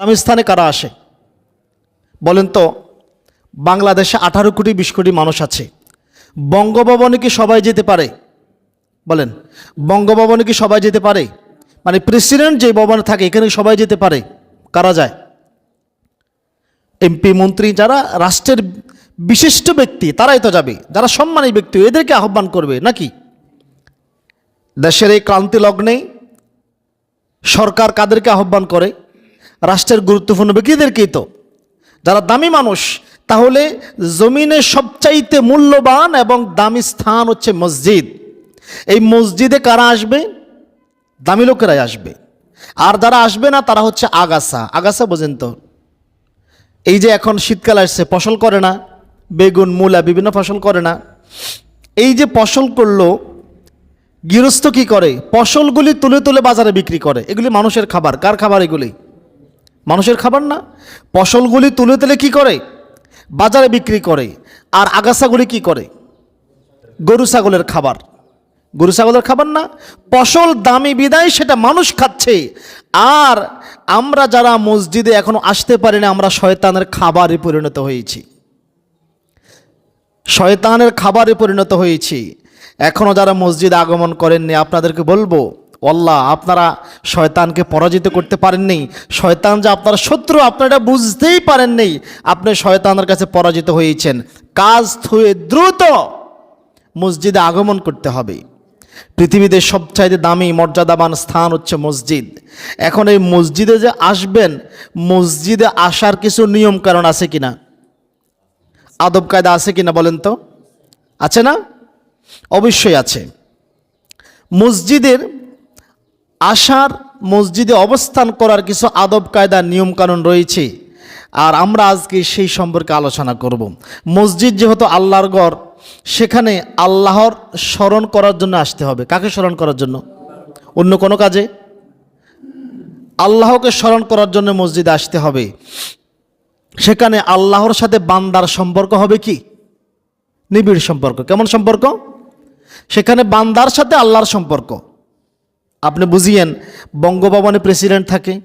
দামি স্থানে কারা আসে? বলেন তো, বাংলাদেশে আঠারো কোটি, বিশ কোটি মানুষ আছে। বঙ্গভবনে কি সবাই যেতে পারে? বলেন, বঙ্গভবনে কি সবাই যেতে পারে? মানে প্রেসিডেন্ট যে ভবনে থাকে, এখানে সবাই যেতে পারে? কারা যায়? এমপি, মন্ত্রী যারা রাষ্ট্রের বিশিষ্ট ব্যক্তি, তারাই তো যাবে। যারা সম্মানী ব্যক্তি, এদেরকে আহ্বান করবে, নাকি? দেশের এই ক্রান্তি লগ্নে সরকার কাদেরকে আহ্বান করে? রাষ্ট্রের গুরুত্বপূর্ণ ব্যক্তিদেরকেই তো। যারা দামি মানুষ, তাহলে জমিনে সবচাইতে মূল্যবান এবং দামি স্থান হচ্ছে মসজিদ। এই মসজিদে কারা আসবে? দামি লোকেরাই আসবে। আর যারা আসবে না, তারা হচ্ছে আগাছা। আগাছা বোঝেন তো। এই যে এখন শীতকাল আসছে, ফসল করে না। বেগুন, মূলা, বিভিন্ন ফসল করে না। এই যে ফসল করল, গৃহস্থ কি করে? ফসলগুলি তুলে তুলে বাজারে বিক্রি করে। এগুলি মানুষের খাবার। কার খাবার এগুলি? মানুষের খাবার না? ফসলগুলি তুলে তুলে কি করে? বাজারে বিক্রি করে। আর আগাছাগুলি কি করে? গরু ছাগলের খাবার। গরু ছাগলের খাবার না? ফসল দামি বিদায় সেটা মানুষ খাচ্ছে। আর আমরা যারা মসজিদে এখনও আসতে পারি না, আমরা শয়তানের খাবারে পরিণত হয়েছি। শয়তানের খাবারে পরিণত হয়েছি। এখনও যারা মসজিদে আগমন করেননি, আপনাদেরকে বলব আল্লাহ আপনারা শয়তানকে পরাজিত করতে পারেননি। শয়তান যে আপনার শত্রু, আপনারা বুঝতেই পারেননি। আপনি শয়তানের কাছে পরাজিত হয়েছেন। কাজ থুয়ে দ্রুত মসজিদে আগমন করতে হবে। পৃথিবীতে সবচাইতে দামি, মর্যাদাবান স্থান হচ্ছে মসজিদ। এখন এই মসজিদে যে আসবেন, মসজিদে আসার কিছু নিয়ম কারণ আছে কিনা? আদব কায়দা আছে কিনা বলেন তো? আছে না? অবশ্যই আছে। মসজিদের আসার মসজিদে অবস্থান করার কিছু আদব কায়দা নিয়মকানুন রয়েছে। আর আমরা আজকে সেই সম্পর্কে আলোচনা করব। মসজিদ যেহেতু আল্লাহর গড় সেখানে আল্লাহর স্মরণ করার জন্য আসতে হবে। কাকে স্মরণ করার জন্য? অন্য কোনো কাজে? আল্লাহকে স্মরণ করার জন্য মসজিদে আসতে হবে। সেখানে আল্লাহর সাথে বান্দার সম্পর্ক হবে কি? নিবিড় সম্পর্ক। কেমন সম্পর্ক? সেখানে বান্দার সাথে আল্লাহর সম্পর্ক। আপনি বুঝিয়েন, বঙ্গভবনে প্রেসিডেন্ট থাকে,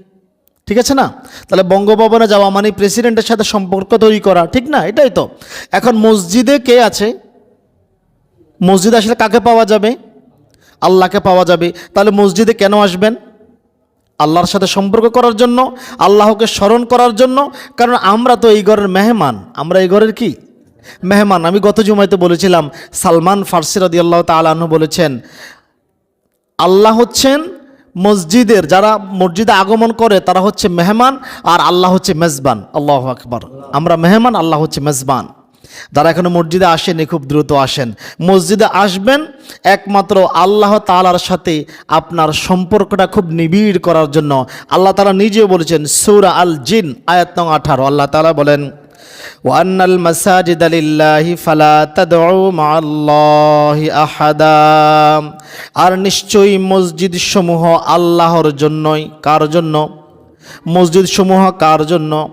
ঠিক আছে না? তাহলে বঙ্গভবনে যাওয়া মানে প্রেসিডেন্টের সাথে সম্পর্ক তৈরি করা, ঠিক না? এটাই তো। এখন মসজিদে কে আছে? মসজিদে আসলে কাকে পাওয়া যাবে? আল্লাহকে পাওয়া যাবে। তাহলে মসজিদে কেন আসবেন? আল্লাহর সাথে সম্পর্ক করার জন্য, আল্লাহকে স্মরণ করার জন্য। কারণ আমরা তো এই ঘরের মেহমান। আমরা এই ঘরের কি? মেহমান। আমি গত জুমাইতে বলেছিলাম, সালমান ফার্সি রদি আল্লাহ তালু বলেছেন আল্লাহ হচ্ছেন মসজিদের, যারা মসজিদে আগমন করে, তারা হচ্ছে মেহমান আর আল্লাহ হচ্ছে মেজবান। আল্লাহ আকবর। আমরা মেহমান, আল্লাহ হচ্ছে মেজবান। যারা এখনও মসজিদে আসেনি, খুব দ্রুত আসেন। মসজিদে আসবেন, একমাত্র আল্লাহ তালার সাথে আপনার সম্পর্কটা খুব নিবিড় করার জন্য। আল্লাহ তালা নিজেও বলেছেন, সৌরা আল জিন, আয়াত নং আঠারো। আল্লাহ তালা বলেন ওয়ান্নাল মাসাজিদ আলিল্লাহি ফালা তাদউ মাআল্লাহি আহাদা আর নিশ্চয়ই মসজিদ সমূহ আল্লাহর জন্যই। কার জন্য? মসজিদ সমূহ কার জন্য?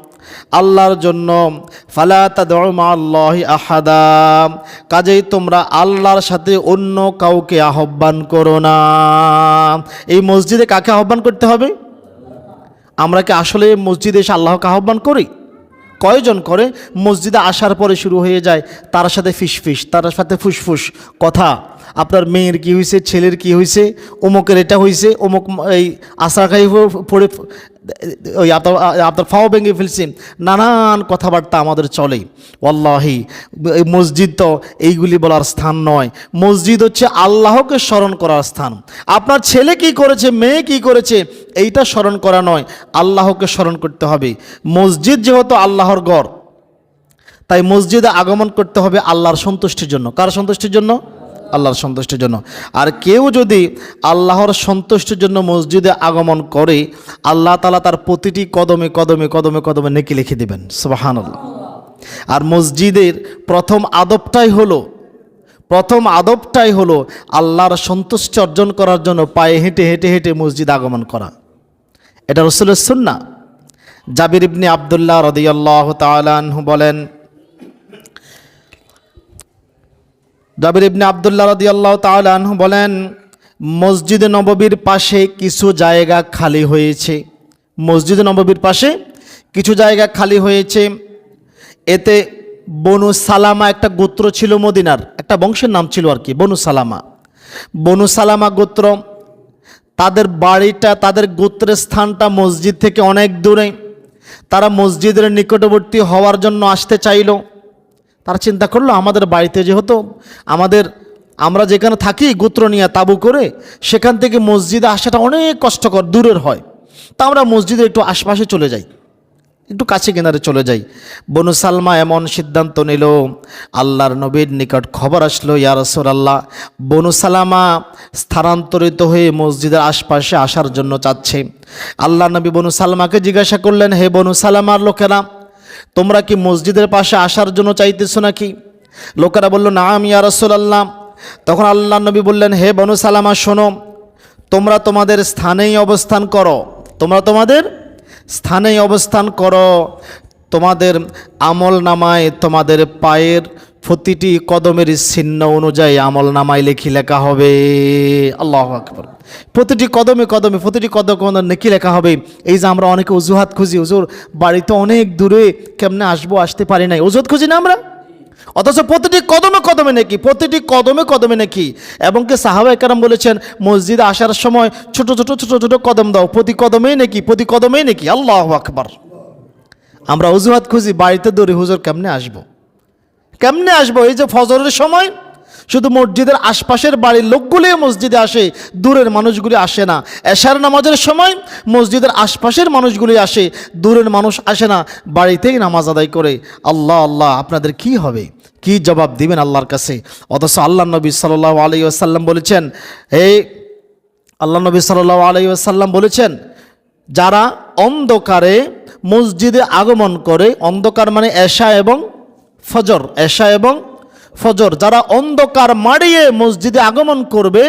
আল্লাহর জন্য। ফালা তাদি আহাদা। কাজেই তোমরা আল্লাহর সাথে অন্য কাউকে আহ্বান করো না। এই মসজিদে কাকে আহ্বান করতে হবে? আমরা কি আসলে মসজিদে এসে আল্লাহকে আহ্বান করি? কয়জন করে? মসজিদে আসার পরে শুরু হয়ে যায় তার সাথে ফিসফিস, তার সাথে ফুসফুস, কথা। আপনার মেয়ের কি হয়েছে ছেলের কি হয়েছে অমুকের এটা হয়েছে অমুক এই আশা খাই পড়ে ওই আপনার আপনার ফাও ভেঙে ফেলছেন নানান কথাবার্তা আমাদের চলে। এই মসজিদ তো এইগুলি বলার স্থান নয়। মসজিদ হচ্ছে আল্লাহকে স্মরণ করার স্থান। আপনার ছেলে কি করেছে, মেয়ে কি করেছে, এইটা স্মরণ করা নয়। আল্লাহকে স্মরণ করতে হবে। মসজিদ যেহেতু আল্লাহর গড় তাই মসজিদে আগমন করতে হবে আল্লাহর সন্তুষ্টির জন্য। কার সন্তুষ্টির জন্য? আল্লাহর সন্তুষ্টির জন্য। আর কেউ যদি আল্লাহর সন্তুষ্টির জন্য মসজিদে আগমন করে, আল্লাহ তালা তার প্রতিটি কদমে কদমে কদমে কদমে নেকি লিখে দেবেন। সুবাহান আর মসজিদের প্রথম আদবটাই হলো, প্রথম আদবটাই হলো আল্লাহর সন্তুষ্টি অর্জন করার জন্য পায়ে হেঁটে হেঁটে হেঁটে মসজিদ আগমন করা। এটা রসুলের সুন্না জাবির ইবনি আবদুল্লাহ রদিয়াল্লাহ তালাহু বলেন জাবির ইবনে আবদুল্লাহ রদিয়াল্লাহ তালাহু বলেন, মসজিদে নববীর পাশে কিছু জায়গা খালি হয়েছে। মসজিদে নববীর পাশে কিছু জায়গা খালি হয়েছে। এতে বনু সালামা একটা গোত্র ছিল মদিনার, একটা বংশের নাম ছিল আর কি, বনু সালামা। বনু সালামা গোত্র, তাদের বাড়িটা, তাদের গোত্রের স্থানটা মসজিদ থেকে অনেক দূরে। তারা মসজিদের নিকটবর্তী হওয়ার জন্য আসতে চাইলো। তারা চিন্তা করল, আমাদের বাড়িতে যেহেতু আমাদের, আমরা যেখানে থাকি গোত্র নিয়ে তাবু করে, সেখান থেকে মসজিদে আসাটা অনেক কষ্টকর, দূরের হয়। তা আমরা মসজিদে একটু আশপাশে চলে যাই, একটু কাছে কিনারে চলে যাই। বনু সালমা এমন সিদ্ধান্ত নিল, আল্লাহর নবীর নিকট খবর আসলো, ইয়া আল্লাহ বনু সালামা স্থানান্তরিত হয়ে মসজিদের আশপাশে আসার জন্য চাচ্ছে। আল্লাহ নবী বনু সালমাকে জিজ্ঞাসা করলেন, হে বনু সালামার লোকেরা তোমরা কি মসজিদের পাশে আসার জন্য চাইতেছ নাকি? লোকেরা বলল না আমি আল্লাহ তখন আল্লাহ নবী বললেন, হে বনু সালামা, শোনো, তোমরা তোমাদের স্থানেই অবস্থান করো। তোমরা তোমাদের স্থানেই অবস্থান করো। তোমাদের আমল নামায় তোমাদের পায়ের প্রতিটি কদমের চিহ্ন অনুযায়ী আমল নামায় লেখি লেখা হবে। আল্লাহ আকবর। প্রতিটি কদমে কদমে, প্রতিটি কদম কদম নেকি লেখা হবে। এই যে আমরা অনেকে অজুহাত খুঁজি, হুজুর, বাড়িতে অনেক দূরে কেমনে আসব, আসতে পারি নাই। অজুহাত খুঁজি না আমরা? অথচ প্রতিটি কদমে কদমে নাকি, প্রতিটি কদমে কদমে নাকি। এবং কি সাহাবা একরাম বলেছেন, মসজিদে আসার সময় ছোট ছোট ছোট ছোট কদম দাও। প্রতি কদমেই নাকি, প্রতি কদমেই নাকি। আল্লাহ আকবার। আমরা অজুহাত খুঁজি, বাড়িতে দৌড়ে হুজুর কেমনে আসব? কেমনে আসব? এই যে ফজরের সময় শুধু মসজিদের আশপাশের বাড়ির লোকগুলি মসজিদে আসে, দূরের মানুষগুলি আসে না। এশার নামাজের সময় মসজিদের আশপাশের মানুষগুলি আসে, দূরের মানুষ আসে না, বাড়িতেই নামাজ আদায় করে। আল্লাহ আল্লাহ, আপনাদের কি হবে? কি জবাব দিবেন আল্লাহর কাছে? অথচ আল্লাহ নবী সাল্লাহ আলী আসাল্লাম বলেছেন এই আল্লাহ নবী সাল্লাহ আলী আসাল্লাম বলেছেন, যারা অন্ধকারে মসজিদে আগমন করে, অন্ধকার মানে এশা এবং ফজর, এশা এবং ফজর। যারা অন্ধকার মাড়িয়ে মসজিদে আগমন করবে,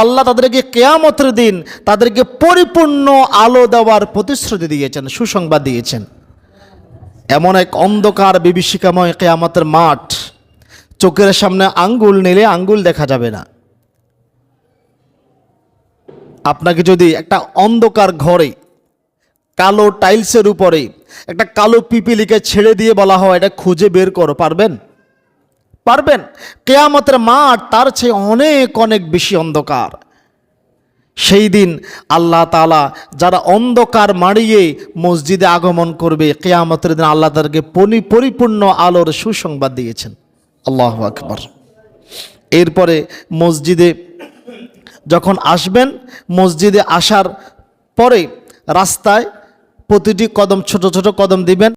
আল্লাহ তাদেরকে কেয়ামতের দিন তাদেরকে পরিপূর্ণ আলো দেওয়ার প্রতিশ্রুতি দিয়েছেন, সুসংবাদ দিয়েছেন। এমন এক অন্ধকার বিভীষিকাময় কেয়ামতের মাঠ, চোখের সামনে আঙ্গুল নিলে আঙ্গুল দেখা যাবে না। আপনাকে যদি একটা অন্ধকার ঘরে কালো টাইলসের উপরে, একটা কালো পিপিলিকে ছেড়ে দিয়ে বলা হয়, এটা খুঁজে বের করো, পারবেন? পারবেন? কেয়ামতের মাঠ তার চেয়ে অনেক অনেক বেশি অন্ধকার। সেই দিন আল্লাহ তালা যারা অন্ধকার মাড়িয়ে মসজিদে আগমন করবে, কেয়ামতের দিন আল্লাহ তাদেরকে পরি পরিপূর্ণ আলোর সুসংবাদ দিয়েছেন। আল্লাহ আকবর। এরপরে মসজিদে যখন আসবেন, মসজিদে আসার পরে রাস্তায় প্রতিটি কদম ছোট ছোট কদম দিবেন।